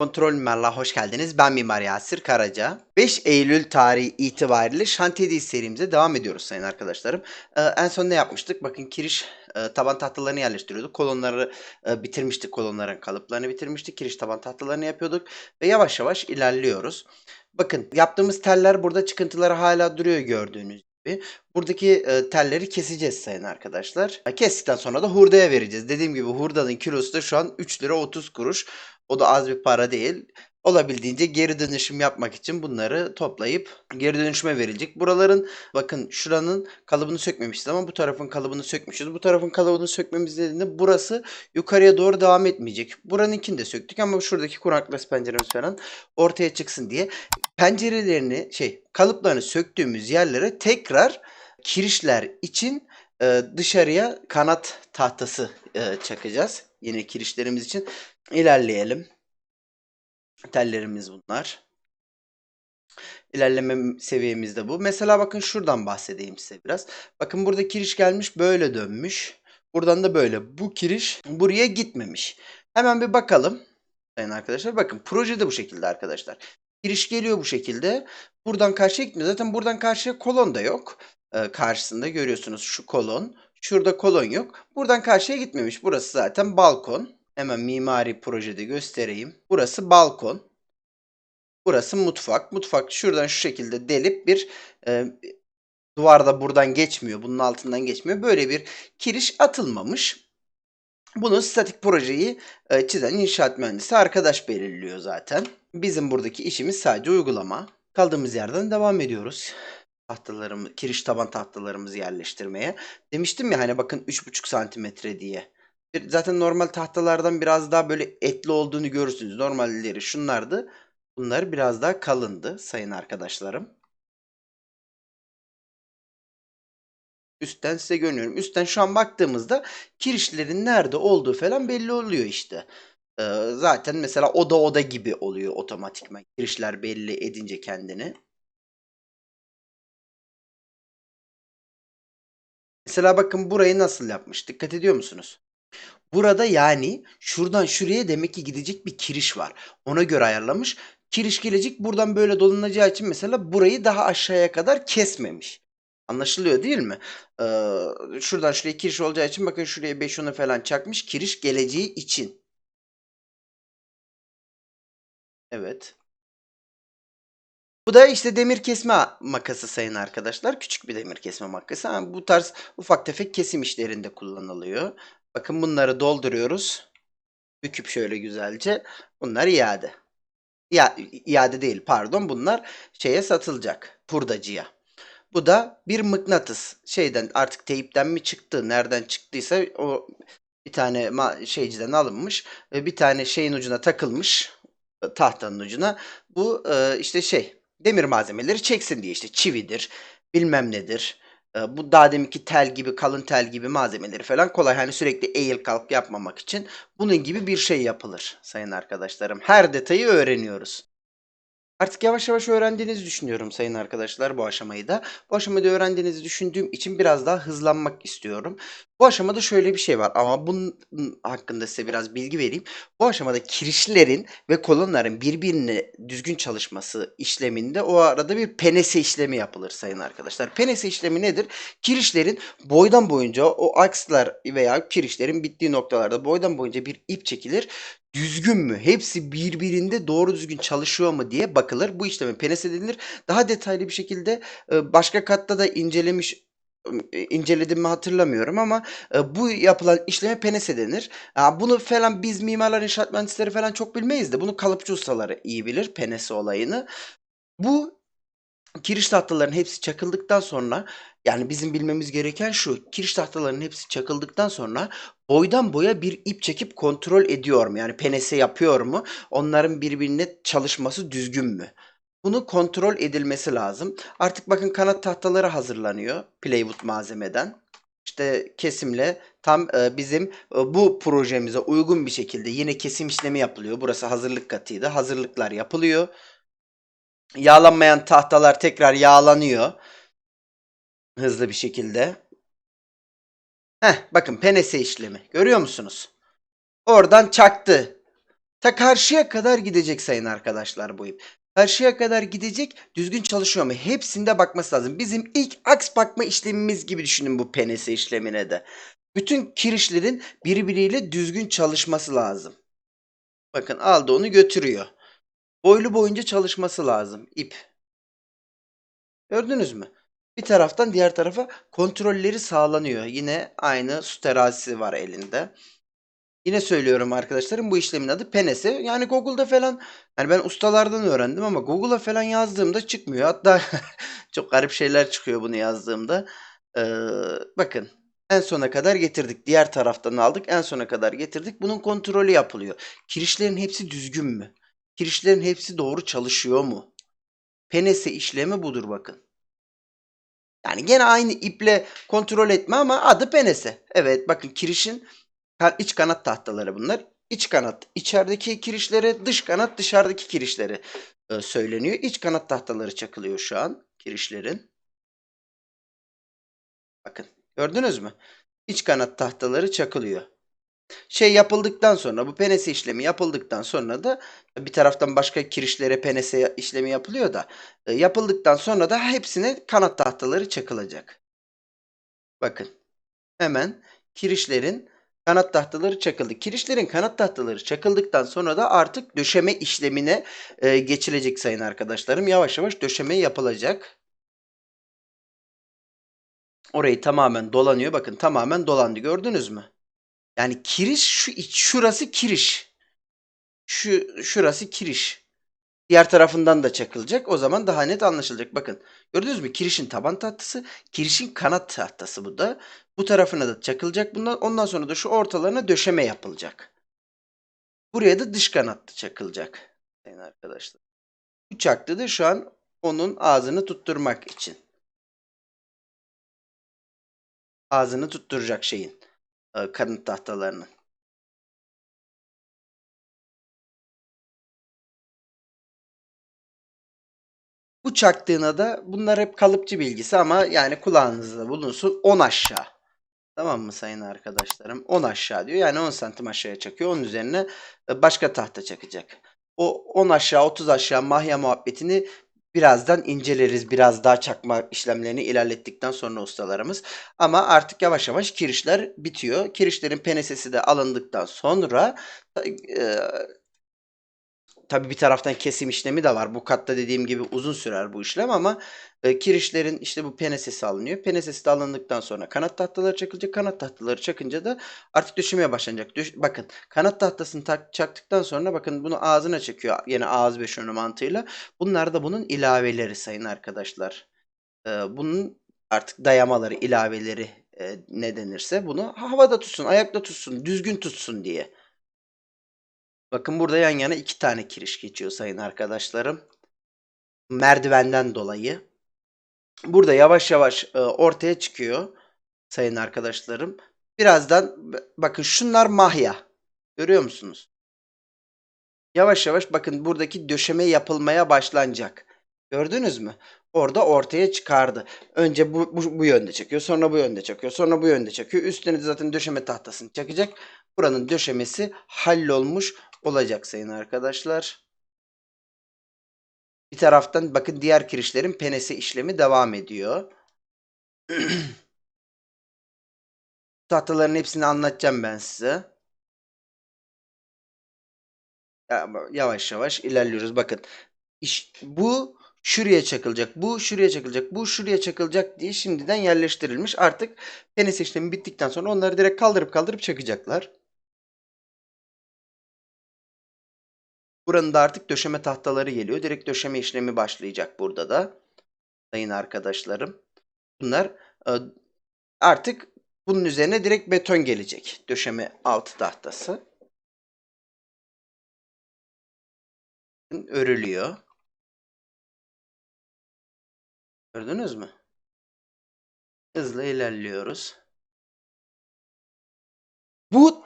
Kontrol Mimarlığa hoş geldiniz. Ben Mimar Yasir Karaca. 5 Eylül tarihi itibariyle şantiyedeyiz serimize devam ediyoruz sayın arkadaşlarım. Ee, en son ne yapmıştık? Bakın kiriş e, taban tahtalarını yerleştiriyorduk. Kolonları e, bitirmiştik. Kolonların kalıplarını bitirmiştik. Kiriş taban tahtalarını yapıyorduk. Ve yavaş yavaş ilerliyoruz. Bakın yaptığımız teller burada çıkıntıları hala duruyor gördüğünüz gibi. Buradaki e, telleri keseceğiz sayın arkadaşlar. Kestikten sonra da hurdaya vereceğiz. Dediğim gibi hurdanın kilosu da şu an 3 lira 30 kuruş. O da az bir para değil. Olabildiğince geri dönüşüm yapmak için bunları toplayıp geri dönüşüme verilecek. Buraların bakın şuranın kalıbını sökmemişiz ama bu tarafın kalıbını sökmüşüz. Bu tarafın kalıbını sökmemiz nedeniyle burası yukarıya doğru devam etmeyecek. Buranınkini de söktük ama şuradaki kuraklas penceremiz falan ortaya çıksın diye pencerelerini şey kalıplarını söktüğümüz yerlere tekrar kirişler için e, dışarıya kanat tahtası e, çakacağız. Yine kirişlerimiz için ilerleyelim. Tellerimiz bunlar. İlerleme seviyemiz de bu. Mesela bakın şuradan bahsedeyim size biraz. Bakın burada kiriş gelmiş böyle dönmüş. Buradan da böyle. Bu kiriş buraya gitmemiş. Hemen bir bakalım. Sayın arkadaşlar bakın proje de bu şekilde arkadaşlar. Giriş geliyor bu şekilde. Buradan karşıya gitmiyor. Zaten buradan karşıya kolon da yok. Ee, karşısında görüyorsunuz şu kolon. Şurada kolon yok. Buradan karşıya gitmemiş. Burası zaten balkon. Hemen mimari projede göstereyim. Burası balkon. Burası mutfak. Mutfak şuradan şu şekilde delip bir e, duvarda buradan geçmiyor. Bunun altından geçmiyor. Böyle bir kiriş atılmamış. Bunu statik projeyi e, çizen inşaat mühendisi arkadaş belirliyor zaten. Bizim buradaki işimiz sadece uygulama. Kaldığımız yerden devam ediyoruz. Tahtalarımı, kiriş taban tahtalarımızı yerleştirmeye. Demiştim ya hani bakın 3,5 santimetre diye. Zaten normal tahtalardan biraz daha böyle etli olduğunu görürsünüz. Normalleri şunlardı. Bunlar biraz daha kalındı sayın arkadaşlarım. Üstten size görünüyorum. Üstten şu an baktığımızda kirişlerin nerede olduğu falan belli oluyor işte. Ee, zaten mesela oda oda gibi oluyor otomatikman. Kirişler belli edince kendini. Mesela bakın burayı nasıl yapmış? Dikkat ediyor musunuz? Burada yani şuradan şuraya demek ki gidecek bir kiriş var. Ona göre ayarlamış. Kiriş gelecek buradan böyle dolanacağı için mesela burayı daha aşağıya kadar kesmemiş. Anlaşılıyor değil mi? Ee, şuradan şuraya kiriş olacağı için bakın şuraya 5 onu falan çakmış. Kiriş geleceği için. Evet. Bu da işte demir kesme makası sayın arkadaşlar. Küçük bir demir kesme makası. Ama bu tarz ufak tefek kesim işlerinde kullanılıyor. Bakın bunları dolduruyoruz. Büküp şöyle güzelce. Bunlar iade. Ya, iade değil pardon. Bunlar şeye satılacak. Hurdacıya. Bu da bir mıknatıs. Şeyden artık teyipten mi çıktı? Nereden çıktıysa o bir tane şeyciden alınmış. ve Bir tane şeyin ucuna takılmış. e, Tahtanın ucuna. Bu e, işte şey demir malzemeleri çeksin diye işte çividir bilmem nedir. E, bu daha deminki tel gibi kalın tel gibi malzemeleri falan kolay hani sürekli eğil kalk yapmamak için bunun gibi bir şey yapılır sayın arkadaşlarım. Her detayı öğreniyoruz. Artık yavaş yavaş öğrendiğinizi düşünüyorum sayın arkadaşlar bu aşamayı da. Bu aşamada öğrendiğinizi düşündüğüm için biraz daha hızlanmak istiyorum. Bu aşamada şöyle bir şey var ama bunun hakkında size biraz bilgi vereyim. Bu aşamada kirişlerin ve kolonların birbirine düzgün çalışması işleminde o arada bir penese işlemi yapılır sayın arkadaşlar. Penese işlemi nedir? Kirişlerin boydan boyunca o akslar veya kirişlerin bittiği noktalarda boydan boyunca bir ip çekilir düzgün mü? Hepsi birbirinde doğru düzgün çalışıyor mu diye bakılır. Bu işleme penese denilir. Daha detaylı bir şekilde e, başka katta da incelemiş e, inceledim mi hatırlamıyorum ama e, bu yapılan işleme penese denir. Bunu falan biz mimarlar, inşaat mühendisleri falan çok bilmeyiz de bunu kalıpçı ustaları iyi bilir penese olayını. Bu kiriş tahtaların hepsi çakıldıktan sonra yani bizim bilmemiz gereken şu. Kiriş tahtalarının hepsi çakıldıktan sonra boydan boya bir ip çekip kontrol ediyor mu? Yani penese yapıyor mu? Onların birbirine çalışması düzgün mü? Bunu kontrol edilmesi lazım. Artık bakın kanat tahtaları hazırlanıyor plywood malzemeden. İşte kesimle tam e, bizim e, bu projemize uygun bir şekilde yine kesim işlemi yapılıyor. Burası hazırlık katıydı. Hazırlıklar yapılıyor. Yağlanmayan tahtalar tekrar yağlanıyor. Hızlı bir şekilde. Heh, bakın penese işlemi. Görüyor musunuz? Oradan çaktı. Ta karşıya kadar gidecek sayın arkadaşlar bu ip. Karşıya kadar gidecek düzgün çalışıyor mu? Hepsinde bakması lazım. Bizim ilk aks bakma işlemimiz gibi düşünün bu penese işlemine de. Bütün kirişlerin birbiriyle düzgün çalışması lazım. Bakın aldı onu götürüyor. Boylu boyunca çalışması lazım ip. Gördünüz mü? Bir taraftan diğer tarafa kontrolleri sağlanıyor. Yine aynı su terazisi var elinde. Yine söylüyorum arkadaşlarım bu işlemin adı penese. Yani Google'da falan yani ben ustalardan öğrendim ama Google'a falan yazdığımda çıkmıyor. Hatta çok garip şeyler çıkıyor bunu yazdığımda. Ee, bakın en sona kadar getirdik. Diğer taraftan aldık. En sona kadar getirdik. Bunun kontrolü yapılıyor. Kirişlerin hepsi düzgün mü? Kirişlerin hepsi doğru çalışıyor mu? Penese işlemi budur bakın. Yani gene aynı iple kontrol etme ama adı penese. Evet bakın kirişin iç kanat tahtaları bunlar. İç kanat içerideki kirişlere, dış kanat dışarıdaki kirişlere söyleniyor. İç kanat tahtaları çakılıyor şu an kirişlerin. Bakın gördünüz mü? İç kanat tahtaları çakılıyor. Şey yapıldıktan sonra bu penese işlemi yapıldıktan sonra da bir taraftan başka kirişlere penese işlemi yapılıyor da e, yapıldıktan sonra da hepsine kanat tahtaları çakılacak. Bakın hemen kirişlerin kanat tahtaları çakıldı. Kirişlerin kanat tahtaları çakıldıktan sonra da artık döşeme işlemine e, geçilecek sayın arkadaşlarım. Yavaş yavaş döşeme yapılacak. Orayı tamamen dolanıyor. Bakın tamamen dolandı. Gördünüz mü? Yani kiriş şu şurası kiriş. Şu şurası kiriş. Diğer tarafından da çakılacak. O zaman daha net anlaşılacak. Bakın gördünüz mü? Kirişin taban tahtası, kirişin kanat tahtası bu da. Bu tarafına da çakılacak bundan. Ondan sonra da şu ortalarına döşeme yapılacak. Buraya da dış kanat çakılacak. Sayın arkadaşlar. Bu çaktı da şu an onun ağzını tutturmak için. Ağzını tutturacak şeyin. E, Kanat tahtalarının. Bu çaktığına da bunlar hep kalıpçı bilgisi ama yani kulağınızda bulunsun 10 aşağı. Tamam mı sayın arkadaşlarım? 10 aşağı diyor. Yani 10 santim aşağıya çakıyor. Onun üzerine e, başka tahta çakacak. O 10 aşağı 30 aşağı mahya muhabbetini birazdan inceleriz. Biraz daha çakma işlemlerini ilerlettikten sonra ustalarımız. Ama artık yavaş yavaş kirişler bitiyor. Kirişlerin penesesi de alındıktan sonra e, Tabii bir taraftan kesim işlemi de var. Bu katta dediğim gibi uzun sürer bu işlem ama e, kirişlerin işte bu penesesi alınıyor. Penesesi de alındıktan sonra kanat tahtaları çakılacak. Kanat tahtaları çakınca da artık döşemeye başlanacak. Düş- bakın kanat tahtasını tak- çaktıktan sonra bakın bunu ağzına çekiyor. Yine ağız beşonu mantığıyla. Bunlar da bunun ilaveleri sayın arkadaşlar. E, bunun artık dayamaları, ilaveleri e, ne denirse bunu havada tutsun, ayakta tutsun, düzgün tutsun diye. Bakın burada yan yana iki tane kiriş geçiyor sayın arkadaşlarım. Merdivenden dolayı. Burada yavaş yavaş e, ortaya çıkıyor sayın arkadaşlarım. Birazdan bakın şunlar mahya. Görüyor musunuz? Yavaş yavaş bakın buradaki döşeme yapılmaya başlanacak. Gördünüz mü? Orada ortaya çıkardı. Önce bu, bu, bu yönde çekiyor. Sonra bu yönde çekiyor. Sonra bu yönde çekiyor. Üstüne de zaten döşeme tahtasını çakacak. Buranın döşemesi hallolmuş olacak sayın arkadaşlar. Bir taraftan bakın diğer kirişlerin penese işlemi devam ediyor. Tahtaların hepsini anlatacağım ben size. Ya- Yavaş yavaş ilerliyoruz. Bakın iş, bu şuraya çakılacak, bu şuraya çakılacak, bu şuraya çakılacak diye şimdiden yerleştirilmiş. Artık penese işlemi bittikten sonra onları direkt kaldırıp kaldırıp çakacaklar. Buranın da artık döşeme tahtaları geliyor. Direkt döşeme işlemi başlayacak burada da. Sayın arkadaşlarım. Bunlar e, artık bunun üzerine direkt beton gelecek. Döşeme altı tahtası. Örülüyor. Gördünüz mü? Hızlı ilerliyoruz. Bu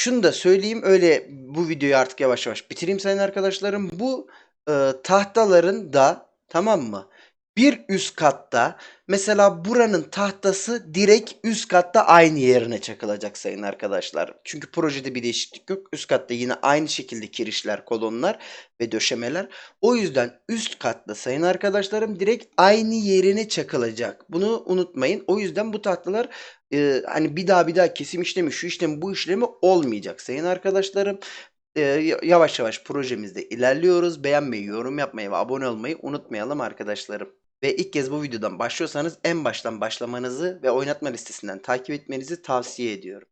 şunu da söyleyeyim öyle bu videoyu artık yavaş yavaş bitireyim sayın arkadaşlarım. Bu e, tahtaların da tamam mı? Bir üst katta mesela buranın tahtası direkt üst katta aynı yerine çakılacak sayın arkadaşlar. Çünkü projede bir değişiklik yok. Üst katta yine aynı şekilde kirişler, kolonlar ve döşemeler. O yüzden üst katta sayın arkadaşlarım direkt aynı yerine çakılacak. Bunu unutmayın. O yüzden bu tahtalar e, hani bir daha bir daha kesim işlemi, şu işlemi, bu işlemi olmayacak sayın arkadaşlarım. E, yavaş yavaş projemizde ilerliyoruz. Beğenmeyi, yorum yapmayı ve abone olmayı unutmayalım arkadaşlarım. Ve ilk kez bu videodan başlıyorsanız en baştan başlamanızı ve oynatma listesinden takip etmenizi tavsiye ediyorum.